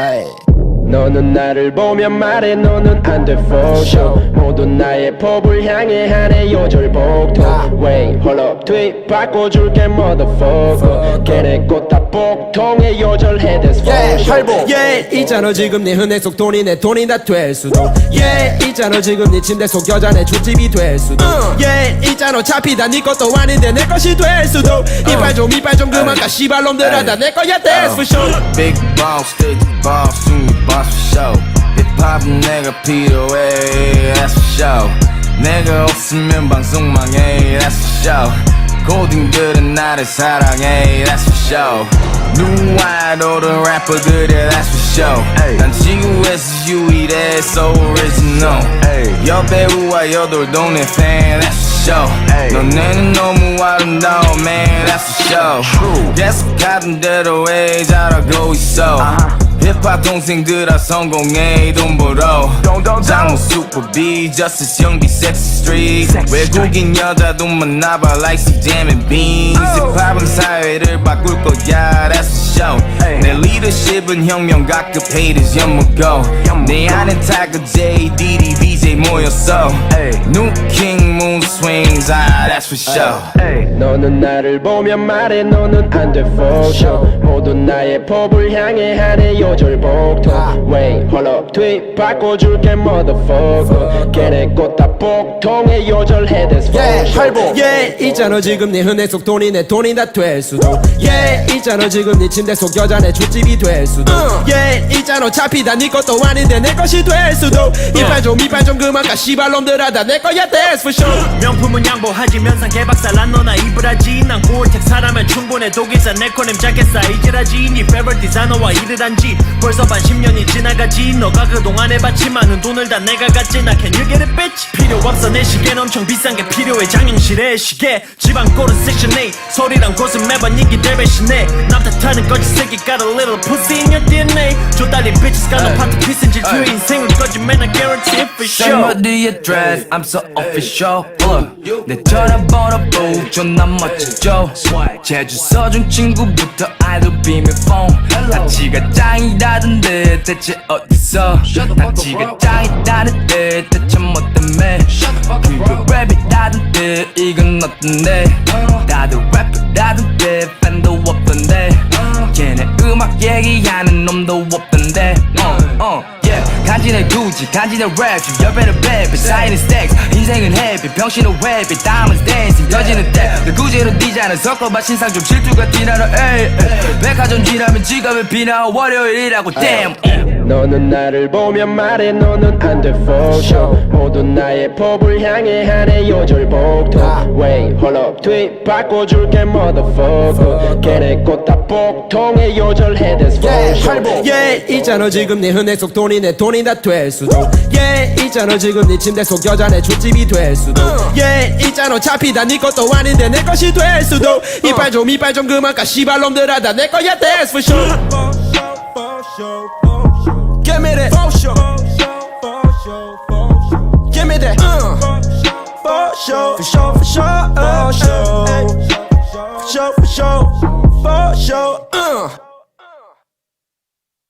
에이. 너는 나를 보면 말해 너는 안돼 for sure. 모두 나의 법을 향해 하네 요절 복도. Wait hold up tweet 바꿔줄게 motherfucker. 걔네 꽃다 복통에 요절해 that's for sure. yeah 있잖아 지금 네 은행 속 돈이 내 돈이 다 될 수도. Yeah 있잖아 지금 네 침대 속 여자 내 족집이 될 수도. Yeah 있잖아 어차피 다네 것도 아닌데 내 것이 될 수도. 이빨 좀 이빨 좀 그만 가 씨발놈들아 다내 거야 that's for sure. Big boss, state the boss, 승리 boss for show. 힙합은 내가 필요해, that's for show. 내가 없으면 방송 망해, that's for show. 고딩들은 나를 사랑해, that's for show. 누구와도 래퍼들이 that's for show. 난 지구에서 유일해, so original. 여배우와 여돌 동네 fan, that's for show. 너네는 너무 아름다워, man, that's for show. 계속하던 대로 해, 잘하고 있어. 힙합 동생들 아 성공해 돈 벌어. 장모 슈퍼비 저스트 형비 섹시 스트리트 외국인 여자도 만나봐 like CJM and Beans. 힙합은 사회를 바꿀 거야 that's for show 내 리더십은 혁명가급 haters 연무고 내 안에 타그 J, DD, BJ 모였어 moon swings ah that's for show 너는 나를 보면 말해 너는 안돼 for sure 모두 나의 법을 향해 하네 요절 복도 Wait tweet 바꿔줄게 motherfucker. 걔네 꽃다 복통에 요절해 that's for Yeah, sure 팔복. yeah 있잖아 지금 네 은행 속 돈이 내 돈이 다 될 수도. Yeah 있잖아 지금 네 침대 속 여자 내 족집이 될 수도. Yeah 있잖아 어차피 다네 것도 아닌데 내 것이 될 수도. 이빨 좀 이빨 좀 그만 가 씨발놈들아 다내 거야 that's for sure. 명품은 양보하지 면상 개박살 난 너나 입을하지. 난 고울텍 사라면 충분해 독일사 네코넴 자켓 사이즈라지 네 페벌 디자이너와 일을 한지. 벌써 반 10년이 지나가지. 너가 그동안 해봤지 많은 돈을 다 내가 갖지 나 can you get it bitch 필요 없어 내 시계는 엄청 비싼 게 필요해 장영실의 시계 지방 꼴은 섹션 8 소리랑 곳은 매번 이기 될 배신해 남 탓하는 거짓 새끼 got a little pussy in your DNA 조달리 bitches got no 파트 피스인 질투의 인생은 거짓말 나 guarantee it for sure somebody의 dress I'm so official Look 내 전화번호 존나 멋지죠. 제주 서준 친구부터 아이도 비밀 폰 다치가 짱이라던데 대체 어디서? 다치가 짱이라는데 대체 뭐 때문에? 그거 랩이라던데 이건 어떤데? 다들 래퍼라던데 팬도 없던데? 걔네 음악 얘기하는 놈도 없던데? 어, 어, yeah. 간지날 구지 간지날 랩 열배는 랩 사이는 스택스 인생은 해피 병신은 회피 다음은 터지는 때내 디자인을 섞어봐 신상 좀 질투가 티나는 에이. 백화점 지나면 지갑에 비나 월요일이라고 damn 너는 나를 보면 말해 너는 안돼 for sure. 모두 나의 법을 향해 하네 요절 복도. Wait hold up tweet 바꿔줄게 motherfucker. 걔네 꽃다 복통에 요절해 that's for sure. yeah 있잖아 지금 네 은행 속 돈이 내 돈이 다 될 수도. Yeah 있잖아 지금 네 침대 속 여자 내 족집이 될 수도. Yeah 있잖아 어차피 다. 네 것도 아닌데 내 것이 될 수도. 이빨 좀 이빨 좀 그만 가 씨발놈들아 다. 내 거야 that's for sure Give me that for sure Give me that uh. For sure, for sure, for sure, for sure, for sure.